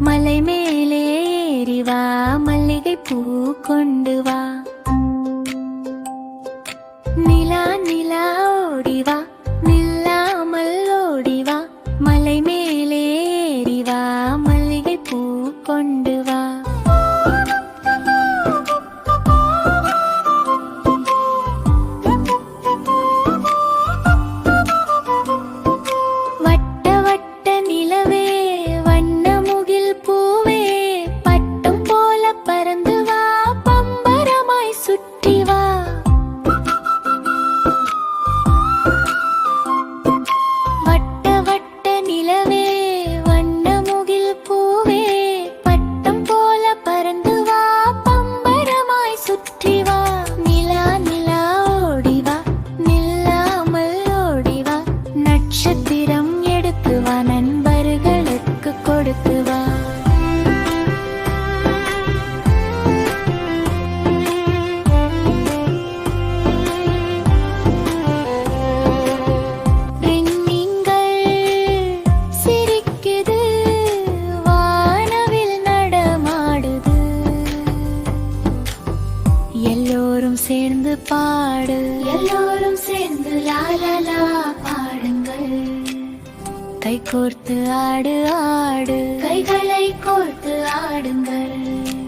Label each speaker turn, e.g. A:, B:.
A: மலை மேலே ஏறிவா மல்லிகை பூ கொண்டு வா. நிலவே வண்ண பூவே பட்டம் போல பறந்து வா பம்பரமாய் சுற்றி வா. நிலா நிலா ஓடி நில்லாமல் ஓடி நட்சத்திரம் எடுத்து வா நண்பர்களுக்கு கொடுத்து வா. எல்லோரும் சேர்ந்து பாடு. எல்லோரும் சேர்ந்து லாலலா பாடுங்கள். கை கோர்த்து ஆடு ஆடு. கைகளை கோர்த்து ஆடுங்கள்.